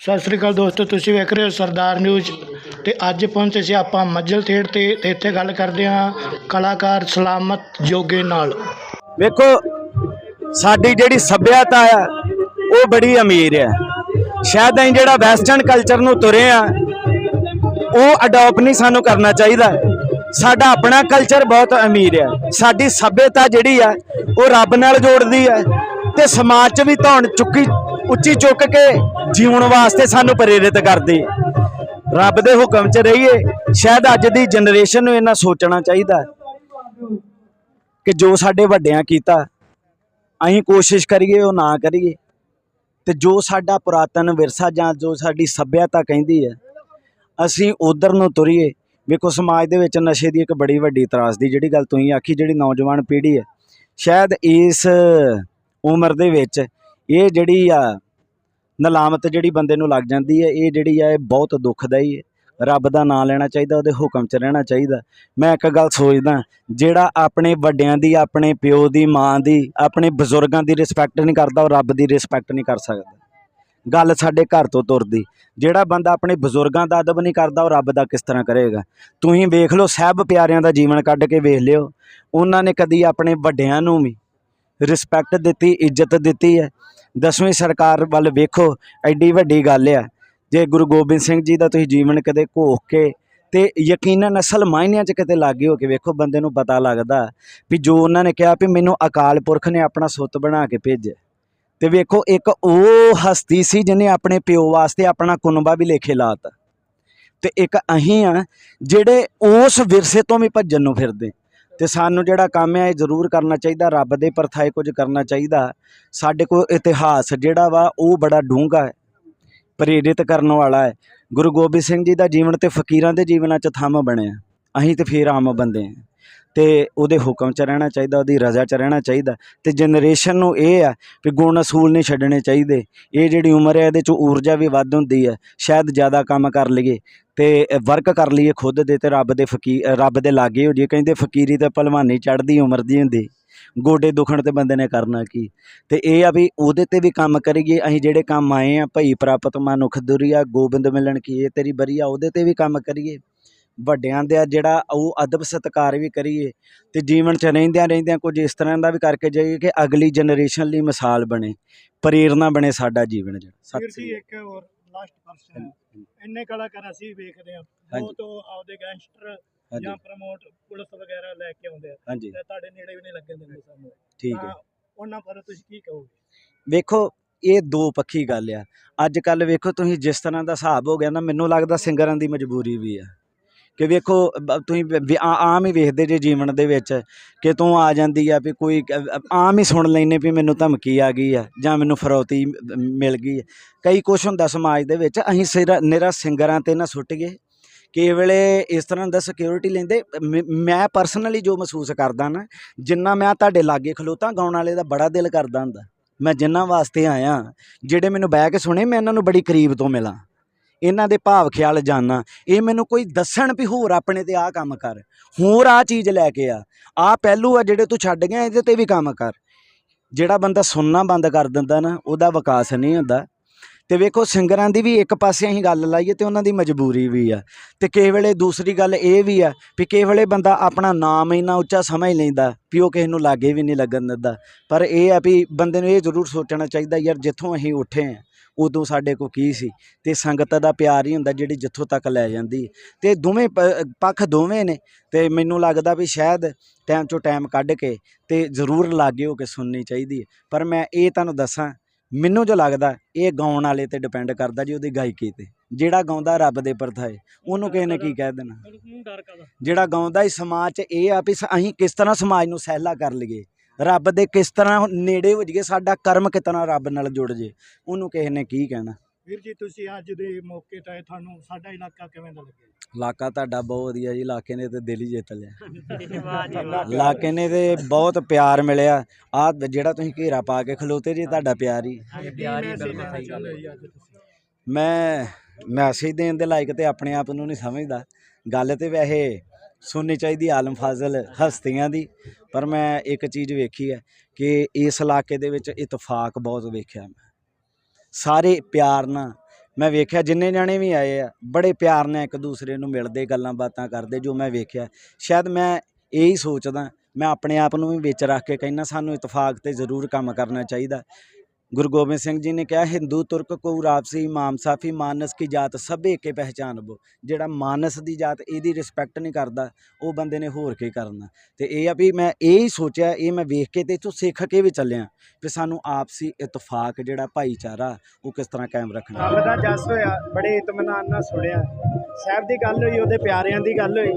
ਸਤਿ ਸ੍ਰੀ ਅਕਾਲ ਦੋਸਤੋ, ਤੁਸੀਂ ਵੇਖ ਰਹੇ ਹੋ ਸਰਦਾਰ ਨਿਊਜ਼ ਤੇ ਅੱਜ ਪਹੁੰਚੇ ਸੀ ਆਪਾਂ ਮੱਜਲ ਥੇੜ ਤੇ ਤੇ ਇੱਥੇ ਗੱਲ ਕਰਦੇ ਹਾਂ ਕਲਾਕਾਰ ਸਲਾਮਤ ਜੋਗੇ ਨਾਲ। ਵੇਖੋ, ਸਾਡੀ ਜਿਹੜੀ ਸੱਭਿਅਤਾ ਆ ਉਹ ਬੜੀ ਅਮੀਰ ਹੈ। ਸ਼ਾਇਦ ਅਸੀਂ ਜਿਹੜਾ ਵੈਸਟਰਨ ਕਲਚਰ ਨੂੰ ਤੁਰੇ ਆ ਉਹ ਅਡਾਪਟ ਨਹੀਂ ਸਾਨੂੰ ਕਰਨਾ ਚਾਹੀਦਾ। ਸਾਡਾ ਆਪਣਾ ਕਲਚਰ ਬਹੁਤ ਅਮੀਰ ਹੈ। ਸਾਡੀ ਸੱਭਿਅਤਾ ਜਿਹੜੀ ਆ ਉਹ ਰੱਬ ਨਾਲ ਜੋੜਦੀ ਹੈ ਤੇ ਸਮਾਜ 'ਚ ਵੀ ਧੌਣ ਚੁੱਕੀ ਉੱਚੀ ਚੁੱਕ ਕੇ ਜੀਉਣ ਵਾਸਤੇ ਸਾਨੂੰ ਪ੍ਰੇਰਿਤ ਕਰਦੀ। ਰੱਬ ਦੇ ਹੁਕਮ 'ਚ ਰਹੀਏ, ਸ਼ਾਇਦ ਅੱਜ ਦੀ ਜਨਰੇਸ਼ਨ ਨੂੰ ਇਹਨਾਂ ਸੋਚਣਾ ਚਾਹੀਦਾ ਕਿ ਜੋ ਸਾਡੇ ਵੱਡਿਆਂ ਕੀਤਾ, ਅਸੀਂ ਕੋਸ਼ਿਸ਼ ਕਰੀਏ, ਉਹ ਨਾ ਕਰੀਏ। ਤੇ ਜੋ ਸਾਡਾ ਪੁਰਾਤਨ ਵਿਰਸਾ ਜਾਂ ਜੋ ਸਾਡੀ ਸੱਭਿਅਤਾ ਕਹਿੰਦੀ ਹੈ, ਅਸੀਂ ਉਧਰ ਨੂੰ ਤੁਰੀਏ। ਵੇਖੋ, ਸਮਾਜ ਦੇ ਵਿੱਚ ਨਸ਼ੇ ਦੀ ਇੱਕ ਬੜੀ ਵੱਡੀ ਤਰਾਸਦੀ ਜਿਹੜੀ ਗੱਲ ਤੁਸੀਂ ਆਖੀ, ਜਿਹੜੀ ਨੌਜਵਾਨ ਪੀੜ੍ਹੀ ਹੈ, ਸ਼ਾਇਦ ਇਸ ਉਮਰ ਦੇ ਵਿੱਚ ਇਹ ਜਿਹੜੀ ਆ ਨਲਾਮਤ ਜਿਹੜੀ ਬੰਦੇ ਨੂੰ ਲੱਗ ਜਾਂਦੀ ਹੈ, ਇਹ ਜਿਹੜੀ ਆ ਇਹ ਬਹੁਤ ਦੁਖਦਾਈ ਹੈ। ਰੱਬ ਦਾ ਨਾਮ ਲੈਣਾ ਚਾਹੀਦਾ, ਉਹਦੇ ਹੁਕਮ 'ਚ ਰਹਿਣਾ ਚਾਹੀਦਾ। ਮੈਂ ਇੱਕ ਗੱਲ ਸੋਚਦਾ, ਜਿਹੜਾ ਆਪਣੇ ਵੱਡਿਆਂ ਦੀ, ਆਪਣੇ ਪਿਓ ਦੀ, ਮਾਂ ਦੀ, ਆਪਣੇ ਬਜ਼ੁਰਗਾਂ ਦੀ ਰਿਸਪੈਕਟ ਨਹੀਂ ਕਰਦਾ, ਉਹ ਰੱਬ ਦੀ ਰਿਸਪੈਕਟ ਨਹੀਂ ਕਰ ਸਕਦਾ। ਗੱਲ ਸਾਡੇ ਘਰ ਤੋਂ ਤੁਰਦੀ। ਜਿਹੜਾ ਬੰਦਾ ਆਪਣੇ ਬਜ਼ੁਰਗਾਂ ਦਾ ਅਦਬ ਨਹੀਂ ਕਰਦਾ, ਉਹ ਰੱਬ ਦਾ ਕਿਸ ਤਰ੍ਹਾਂ ਕਰੇਗਾ? ਤੁਸੀਂ ਵੇਖ ਲਓ, ਸਹਿਬ ਪਿਆਰਿਆਂ ਦਾ ਜੀਵਨ ਕੱਢ ਕੇ ਵੇਖ ਲਿਓ। ਉਹਨਾਂ ਨੇ ਕਦੀ ਆਪਣੇ ਵੱਡਿਆਂ ਨੂੰ ਵੀ ਰਿਸਪੈਕਟ ਦਿੱਤੀ, ਇੱਜ਼ਤ ਦਿੱਤੀ ਹੈ। ਦਸਵੀਂ ਸਰਕਾਰ ਵੱਲ ਵੇਖੋ, ਐਡੀ ਵੱਡੀ ਗੱਲ ਆ। ਜੇ ਗੁਰੂ ਗੋਬਿੰਦ ਸਿੰਘ ਜੀ ਦਾ ਤੁਸੀਂ ਜੀਵਨ ਕਦੇ ਘੋਖ ਕੇ ਤੇ ਯਕੀਨਨ ਅਸਲ ਮਾਇਨਿਆਂ 'ਚ ਕਿਤੇ ਲਾਗੇ ਹੋ ਕੇ ਵੇਖੋ, ਬੰਦੇ ਨੂੰ ਪਤਾ ਲੱਗਦਾ ਵੀ ਜੋ ਉਹਨਾਂ ਨੇ ਕਿਹਾ ਵੀ ਮੈਨੂੰ ਅਕਾਲ ਪੁਰਖ ਨੇ ਆਪਣਾ ਸੁੱਤ ਬਣਾ ਕੇ ਭੇਜਿਆ। ਤੇ ਵੇਖੋ, ਇੱਕ ਉਹ ਹਸਤੀ ਸੀ ਜਿਹਨੇ ਆਪਣੇ ਪਿਓ ਵਾਸਤੇ ਆਪਣਾ ਕੁਨਬਾ ਵੀ ਲੇਖੇ ਲਾਤਾ। ਤੇ ਇੱਕ ਅਹੀਂ ਆ ਜਿਹੜੇ ਉਸ ਵਿਰਸੇ ਤੋਂ ਵੀ ਭੱਜਣ ਨੂੰ ਫਿਰਦੇ। ਤੇ ਸਾਨੂੰ ਜਿਹੜਾ ਕੰਮ ਹੈ ਇਹ ਜ਼ਰੂਰ ਕਰਨਾ ਚਾਹੀਦਾ, ਰੱਬ ਦੇ ਪਰਥਾਏ ਕੁਝ ਕਰਨਾ ਚਾਹੀਦਾ। ਸਾਡੇ ਕੋਲ ਇਤਿਹਾਸ ਜਿਹੜਾ ਵਾ, ਉਹ ਬੜਾ ਡੂੰਘਾ ਹੈ, ਪ੍ਰੇਰਿਤ ਕਰਨ ਵਾਲਾ ਹੈ। ਗੁਰੂ ਗੋਬਿੰਦ ਸਿੰਘ ਜੀ ਦਾ ਜੀਵਨ ਤੇ ਫਕੀਰਾਂ ਦੇ ਜੀਵਨਾਂ 'ਚ ਥੰਮ ਬਣਿਆ। ਅਸੀਂ ਤੇ ਫੇਰ ਆਮ ਬੰਦੇ ਹਾਂ। ਤੇ ਉਹਦੇ ਹੁਕਮ 'ਚ ਰਹਿਣਾ ਚਾਹੀਦਾ, ਉਹਦੀ ਰਜ਼ਾ 'ਚ ਰਹਿਣਾ ਚਾਹੀਦਾ। ਤੇ ਜਨਰੇਸ਼ਨ ਨੂੰ ਇਹ ਆ ਵੀ ਗੁਣ ਅਸੂਲ ਨਹੀਂ ਛੱਡਣੇ ਚਾਹੀਦੇ। ਇਹ ਜਿਹੜੀ ਉਮਰ ਹੈ ਇਹਦੇ 'ਚ ਊਰਜਾ ਵੀ ਵੱਧ ਹੁੰਦੀ ਹੈ ਸ਼ਾਇਦ ਜ਼ਿਆਦਾ ਕੰਮ ਕਰ ਲਈਏ ਤੇ ਵਰਕ ਕਰ ਲਈਏ ਖੁਦ ਦੇ ਤੇ ਰੱਬ ਦੇ ਫਕੀਰ ਰੱਬ ਦੇ ਲਾਗੇ ਹੋ ਜੇ ਕਹਿੰਦੇ ਫਕੀਰੀ ਤੇ ਭਲਵਾਨੀ ਚੜ੍ਹਦੀ ਉਮਰ ਦੀ ਹੁੰਦੀ। ਗੋਡੇ ਦੁਖਣ ਤੇ ਬੰਦੇ ਨੇ ਕਰਨਾ ਕੀ? ਤੇ ਇਹ ਆ ਵੀ ਉਹਦੇ ਤੇ ਵੀ ਕੰਮ ਕਰੀਏ। ਅਸੀਂ ਜਿਹੜੇ ਕੰਮ ਆਏ ਆ, ਭਈ ਪ੍ਰਾਪਤ ਮਨੁੱਖ ਦੁਰੀਆ, ਗੋਬਿੰਦ ਮਿਲਣ ਕੀ ਇਹ ਤੇਰੀ ਬਰੀਆ ਉਹਦੇ ਤੇ ਵੀ ਕੰਮ ਕਰੀਏ। ਵੱਡਿਆਂ ਦਾ ਜਿਹੜਾ ਉਹ ਅਦਬ ਸਤਿਕਾਰ ਵੀ ਕਰੀਏ ਤੇ ਜੀਵਨ 'ਚ ਰਹਿੰਦਿਆਂ ਰਹਿੰਦਿਆਂ ਕੁਝ ਇਸ ਤਰ੍ਹਾਂ ਦਾ ਵੀ ਕਰਕੇ ਜਾਈਏ ਕਿ ਅਗਲੀ ਜਨਰੇਸ਼ਨ ਲਈ ਮਿਸਾਲ ਬਣੇ ਪ੍ਰੇਰਨਾ ਬਣੇ ਸਾਡਾ ਜੀਵਨ ਜਿਹੜਾ। ਸਤਿ ਸ੍ਰੀ ਇੱਕ ਹੋਰ ਲਾਸਟ ਪਰਸਨ ਇੰਨੇ ਕਲਾਕਾਰ ਅਸੀਂ ਵੇਖਦੇ ਹਾਂਜੀ। ਉਹ ਤੋਂ ਆਪਦੇ ਗੈਂਗਸਟਰ ਜਾਂ ਪ੍ਰਮੋਟ ਪੁਲਿਸ ਵਗੈਰਾ ਲੈ ਕੇ ਆਉਂਦੇ ਆ ਤੇ ਤੁਹਾਡੇ ਨੇੜੇ ਵੀ ਨਹੀਂ ਲੱਗਣ ਦਿੰਦੇ ਸਾਨੂੰ। ਠੀਕ ਹੈ। ਉਹਨਾਂ ਬਾਰੇ ਤੁਸੀਂ ਕੀ ਕਹੋਗੇ? ਵੇਖੋ ਇਹ ਦੋ ਪੱਖੀ ਗੱਲ ਆ। ਅੱਜ ਕੱਲ ਵੇਖੋ ਤੁਸੀਂ ਜਿਸ ਤਰ੍ਹਾਂ ਦਾ ਹਿਸਾਬ ਹੋ ਗਿਆ ਨਾ ਮੈਨੂੰ ਲੱਗਦਾ ਸਿੰਗਰਾਂ ਦੀ ਮਜਬੂਰੀ ਵੀ ਆ। ਕਿ ਵੇਖੋ ਤੁਸੀਂ ਆ- ਆਮ ਹੀ ਵੇਖਦੇ ਜੇ ਜੀਵਨ ਦੇ ਵਿੱਚ ਕਿ ਤੂੰ ਆ ਜਾਂਦੀ ਆ ਵੀ ਕੋਈ ਆਮ ਹੀ ਸੁਣ ਲੈਨੇ ਵੀ ਮੈਨੂੰ ਧਮਕੀ ਆ ਗਈ ਆ ਜਾਂ ਮੈਨੂੰ ਫਰੌਤੀ ਮ- ਮਿਲ ਗਈ ਕਈ ਕੁਛ ਹੁੰਦਾ ਸਮਾਜ ਦੇ ਵਿੱਚ, ਅਸੀਂ ਸਿਰ, ਨਿਰਾ ਸਿੰਗਰਾਂ ਤੇ ਨਾ ਸੁੱਟ ਗਏ। ਕਿ ਵੇਲੇ ਇਸ ਤਰ੍ਹਾਂ ਦਾ ਸਿਕਿਉਰਿਟੀ ਲੈਂਦੇ, ਮ- ਮੈਂ ਪਰਸਨਲੀ ਜੋ ਮਹਿਸੂਸ ਕਰਦਾ ਨਾ, ਜਿੰਨਾ ਮੈਂ ਤੁਹਾਡੇ ਲਾਗੇ ਖਲੋਤਾ, ਗਾਉਣ ਵਾਲੇ ਦਾ ਬੜਾ ਦਿਲ ਕਰਦਾ ਹੁੰਦਾ। ਮੈਂ ਜਿਨ੍ਹਾਂ ਵਾਸਤੇ ਆਇਆ, ਜਿਹੜੇ ਮੈਨੂੰ ਬਹਿ ਕੇ ਸੁਣੇ, ਮੈਂ ਇਹਨਾਂ ਨੂੰ ਬੜੀ ਕਰੀਬ ਤੋਂ ਮਿਲਾਂ। ਇਹਨਾਂ ਦੇ ਭਾਵ ਖਿਆਲ ਜਾਣਾ। ਇਹ ਮੈਨੂੰ ਕੋਈ ਦੱਸਣ ਵੀ ਹੋਰ ਆਪਣੇ ਤੇ ਆਹ ਕੰਮ ਕਰ। ਹੋਰ ਆਹ ਚੀਜ਼ ਲੈ ਕੇ ਆ। ਆਹ ਪਹਿਲੂ ਆ ਜਿਹੜੇ ਤੂੰ ਛੱਡ ਗਿਆ, ਇਹਦੇ ਤੇ ਵੀ ਕੰਮ ਕਰ। ਜਿਹੜਾ ਬੰਦਾ ਸੁਣਨਾ ਬੰਦ ਕਰ ਦਿੰਦਾ ਨਾ, ਉਹਦਾ ਵਿਕਾਸ ਨਹੀਂ ਹੁੰਦਾ। ਤੇ ਵੇਖੋ, ਸਿੰਗਰਾਂ ਦੀ ਵੀ ਇੱਕ ਪਾਸੇ ਅਸੀਂ ਗੱਲ ਲਾਈਏ ਤੇ ਉਹਨਾਂ ਦੀ ਮਜਬੂਰੀ ਵੀ ਆ। ਤੇ ਕਿਸੇ ਵੇਲੇ ਦੂਸਰੀ ਗੱਲ ਇਹ ਵੀ ਆ ਵੀ ਕਿਸੇ ਵੇਲੇ ਬੰਦਾ ਆਪਣਾ ਨਾਮ ਇੰਨਾ ਉੱਚਾ ਸਮਝ ਲੈਂਦਾ ਵੀ ਉਹ ਕਿਸੇ ਨੂੰ ਲਾਗੇ ਵੀ ਨਹੀਂ ਲੱਗਣ ਦਿੰਦਾ। ਪਰ ਇਹ ਆ ਵੀ ਬੰਦੇ ਨੂੰ ਇਹ ਜ਼ਰੂਰ ਸੋਚਣਾ ਚਾਹੀਦਾ, ਯਾਰ ਜਿੱਥੋਂ ਅਸੀਂ ਉੱਠੇ ਆ ਉਦੋਂ ਸਾਡੇ ਕੋ ਕੀ ਸੀ? ਤੇ ਸੰਗਤ ਦਾ ਪਿਆਰ ਹੀ ਹੁੰਦਾ ਜਿਹੜੀ ਜਿੱਥੋਂ ਤੱਕ ਲੈ ਜਾਂਦੀ ਤੇ ਦੋਵੇਂ ਪ- ਪੱਖ ਦੋਵੇਂ ਨੇ। ਤੇ ਮੈਨੂੰ ਲੱਗਦਾ ਵੀ ਸ਼ਾਇਦ ਟਾਈਮ ਚੋਂ ਟਾਈਮ ਕੱਢ ਕੇ ਤੇ ਜ਼ਰੂਰ ਲਾਗੇ ਹੋ ਕੇ ਸੁਣਨੀ ਚਾਹੀਦੀ ਹੈ। ਪਰ ਮੈਂ ਇਹ ਤੁਹਾਨੂੰ ਦੱਸਾਂ, ਮੈਨੂੰ ਜੋ ਲੱਗਦਾ, ਇਹ ਗਾਉਣ ਵਾਲੇ ਤੇ ਡਿਪੈਂਡ ਕਰਦਾ ਜੀ ਉਹਦੀ ਗਾਇਕੀ ਤੇ। ਜਿਹੜਾ ਗਾਉਂਦਾ ਰੱਬ ਦੇ ਪਰਥਾਏ ਉਹਨੂੰ ਕਿਸੇ ਨੇ ਕੀ ਕਹਿ ਦੇਣਾ? ਜਿਹੜਾ ਗਾਉਂਦਾ ਇਸ ਸਮਾਜ 'ਚ ਇਹ ਆ ਵੀ ਸ- ਅਸੀਂ ਕਿਸ ਤਰ੍ਹਾਂ ਸਮਾਜ ਨੂੰ ਸਹਿਲਾ ਕਰ ਲਈਏ। ਰੱਬ ਦੇ ਕਿਸ ਤਰ੍ਹਾਂ ਨੇੜੇ ਹੋ ਜਾਈਏ ਸਾਡਾ ਕਰਮ ਕਿਤਨਾ ਰੱਬ ਨਾਲ ਜੁੜ ਜੇ? ਉਹਨੂੰ ਕਿਸੇ ਨੇ ਕੀ ਕਹਿਣਾ? ਵੀਰ ਜੀ ਤੁਸੀਂ ਅੱਜ ਦੇ ਮੌਕੇ ਤੇ ਤੁਹਾਨੂੰ ਸਾਡਾ ਇਲਾਕਾ ਕਿਵੇਂ ਦਾ ਲੱਗਿਆ? ਇਲਾਕਾ ਤੁਹਾਡਾ ਬਹੁਤ ਵਧੀਆ ਜੀ ਇਲਾਕੇ ਨੇ ਤੇ ਦਿਲ ਹੀ ਜਿੱਤ ਲਿਆ। ਇਲਾਕੇ ਨੇ ਤੇ ਬਹੁਤ ਪਿਆਰ ਮਿਲਿਆ। ਆ ਜਿਹੜਾ ਤੁਸੀਂ ਘੇਰਾ ਪਾ ਕੇ ਖਲੋਤੇ ਜੀ ਤੁਹਾਡਾ ਪਿਆਰ ਹੀ। ਪਿਆਰ ਹੀ ਬਿਲਕੁਲ ਸਹੀ ਗੱਲ ਹੈ ਮੈਂ ਮੈਸੇਜ ਦੇਣ ਦੇ ਲਾਇਕ ਤੇ ਆਪਣੇ ਆਪ ਨੂੰ ਨਹੀਂ ਸਮਝਦਾ। ਗੱਲ ਤੇ ਵੈਸੇ ਸੁਣਨੀ ਚਾਹੀਦੀ ਆਲਮ ਫਾਜ਼ਲ ਹਸਤੀਆਂ ਦੀ। ਪਰ ਮੈਂ ਇੱਕ ਚੀਜ਼ ਵੇਖੀ ਹੈ ਕਿ ਇਸ ਇਲਾਕੇ ਦੇ ਵਿੱਚ ਇਤਫਾਕ ਬਹੁਤ ਵੇਖਿਆ ਮੈਂ। ਸਾਰੇ ਪਿਆਰ ਨਾਲ ਮੈਂ ਵੇਖਿਆ, ਜਿੰਨੇ ਜਾਣੇ ਵੀ ਆਏ ਆ, ਬੜੇ ਪਿਆਰ ਨਾਲ ਇੱਕ ਦੂਸਰੇ ਨੂੰ ਮਿਲਦੇ, ਗੱਲਾਂ ਬਾਤਾਂ ਕਰਦੇ, ਜੋ ਮੈਂ ਵੇਖਿਆ। ਸ਼ਾਇਦ ਮੈਂ ਇਹੀ ਸੋਚਦਾ, ਮੈਂ ਆਪਣੇ ਆਪ ਨੂੰ ਵੀ ਵਿੱਚ ਰੱਖ ਕੇ ਕਹਿੰਦਾ, ਸਾਨੂੰ ਇਤਫਾਕ ਤੇ ਜ਼ਰੂਰ ਕੰਮ ਕਰਨਾ ਚਾਹੀਦਾ। ਗੁਰੂ ਗੋਬਿੰਦ ਸਿੰਘ ਜੀ ਨੇ ਕਿਹਾ, ਹਿੰਦੂ, ਤੁਰਕ ਕੋ ਰਾਪਸੀ, ਇਮਾਮ, ਸਾਫੀ, ਮਾਨਸ ਕੀ ਜਾਤ ਸਭੇ ਕੇ ਪਹਿਚਾਨਬੋ ਜਿਹੜਾ ਮਾਨਸ ਦੀ ਜਾਤ ਇਹਦੀ ਰਿਸਪੈਕਟ ਨਹੀਂ ਕਰਦਾ, ਉਹ ਬੰਦੇ ਨੇ ਹੋਰ ਕੀ ਕਰਨਾ? ਤੇ ਇਹ ਆ ਵੀ ਮੈਂ ਇਹ ਹੀ ਸੋਚਿਆ, ਇਹ ਮੈਂ ਵੇਖ ਕੇ ਤੇ ਇਹ ਸਿੱਖ ਕੇ ਵੀ ਚੱਲਿਆ ਵੀ ਸਾਨੂੰ ਆਪਸੀ ਇਤਫਾਕ ਜਿਹੜਾ ਭਾਈਚਾਰਾ, ਉਹ ਕਿਸ ਤਰ੍ਹਾਂ ਕਾਇਮ ਰੱਖਣਾ। ਰੱਬ ਦਾ ਜਸ ਹੋਇਆ, ਬੜੇ ਇਤਮਾਨਾਨ ਨਾਲ ਸੁਣਿਆ। ਸਾਹਿਬ ਦੀ ਗੱਲ ਹੋਈ, ਉਹਦੇ ਪਿਆਰਿਆਂ ਦੀ ਗੱਲ ਹੋਈ।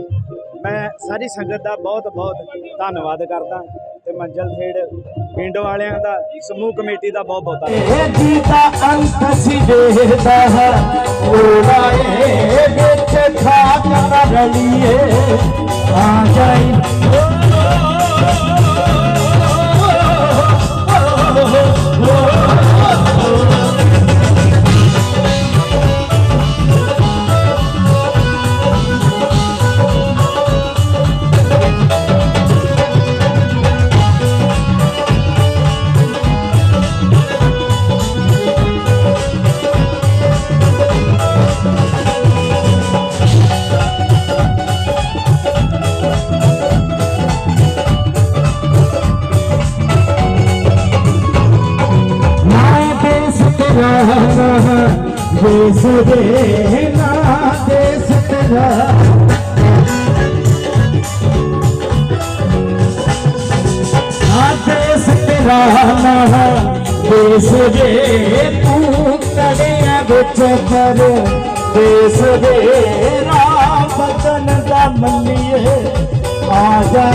ਮੈਂ ਸਾਰੀ ਸੰਗਤ ਦਾ ਬਹੁਤ ਬਹੁਤ ਧੰਨਵਾਦ ਕਰਦਾ। ਤੇ ਮੰਜ਼ਲ ਖੇੜ ਪਿੰਡ ਵਾਲਿਆਂ ਦਾ, ਸਮੂਹ ਕਮੇਟੀ ਦਾ ਬਹੁਤ ਬਹੁਤ ਧੰਨਵਾਦ। ਜੀ ਦਾ ਅੰਤ ਸੀ ਵੇਖਦਾ ਹੈ। ਲੋੜਾਏ ਵਿੱਚ ਖਾਕ ਨਾ ਰਲੀਏ। ਆ ਜਾਈ। ਦੇਸ ਨਾ ਦੇਸ ਤੇਰਾ ਨਾ ਦੇਸ ਨਾ ਦੇਸ ਦੇ ਤੂੰ ਕੜਿਆਂ ਵਿੱਚ ਪਰ ਦੇਸ ਦੇ ਰਾਮ ਬਦਨ ਦਾ ਮੰਨੀਏ ਆ ਜਾ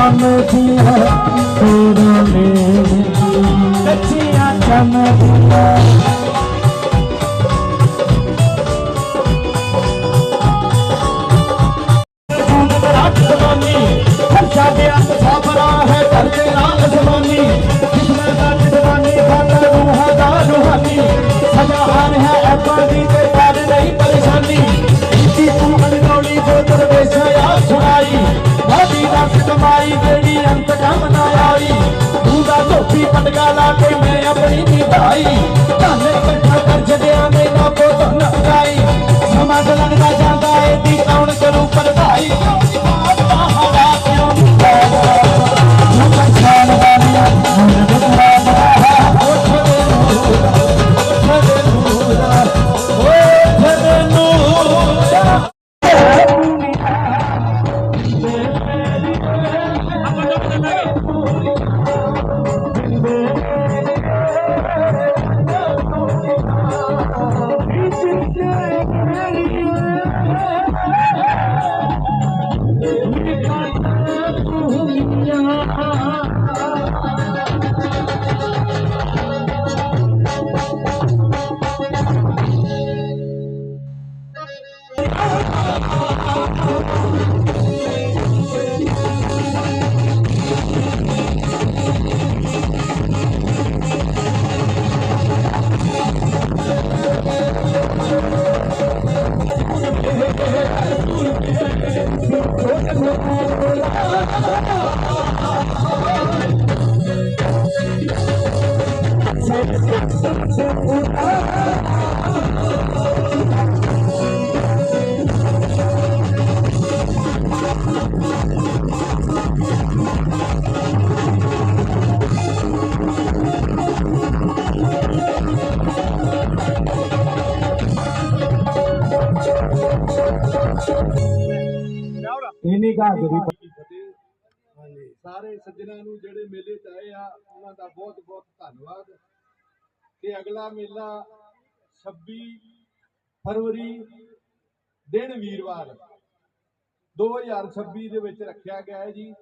चम दिया तेरे में कच्चिया चम दिया ਪਟਕਾ ਲਾ ਕੇ ਮੈਂ ਆਪਣੀ ਨਿਭਾਈ। ਧਨ ਇਹਨੀ ਗਾਜਰੀ ਸਾਰੇ ਸੱਜਣਾਂ ਨੂੰ ਜਿਹੜੇ ਮੇਲੇ 'ਚ ਆਏ ਆ ਉਹਨਾਂ ਦਾ ਬਹੁਤ ਬਹੁਤ ਧੰਨਵਾਦ। ਤੇ ਅਗਲਾ ਮੇਲਾ 26 ਫਰਵਰੀ ਦਿਨ ਵੀਰਵਾਰ 2026 ਦੇ ਵਿੱਚ ਰੱਖਿਆ ਗਿਆ ਹੈ ਜੀ।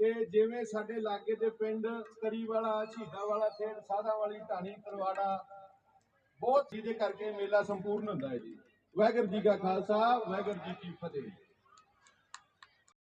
ਤੇ ਜਿਵੇਂ ਸਾਡੇ ਲਾਗੇ ਦੇ ਪਿੰਡ ਕਰੀ ਵਾਲਾ ਸ਼ਹੀਦਾਂ ਵਾਲਾ ਖੇਡ ਸਾਧਾਂ ਵਾਲੀ ਢਾਣੀ ਤਰਵਾੜਾ ਬਹੁਤ ਜਿਹਦੇ ਕਰਕੇ ਮੇਲਾ ਸੰਪੂਰਨ ਹੁੰਦਾ ਹੈ ਜੀ। ਵਾਹਿਗੁਰੂ ਜੀ ਕਾ ਖਾਲਸਾ ਵਾਹਿਗੁਰੂ ਜੀ ਕੀ ਫਤਿਹ।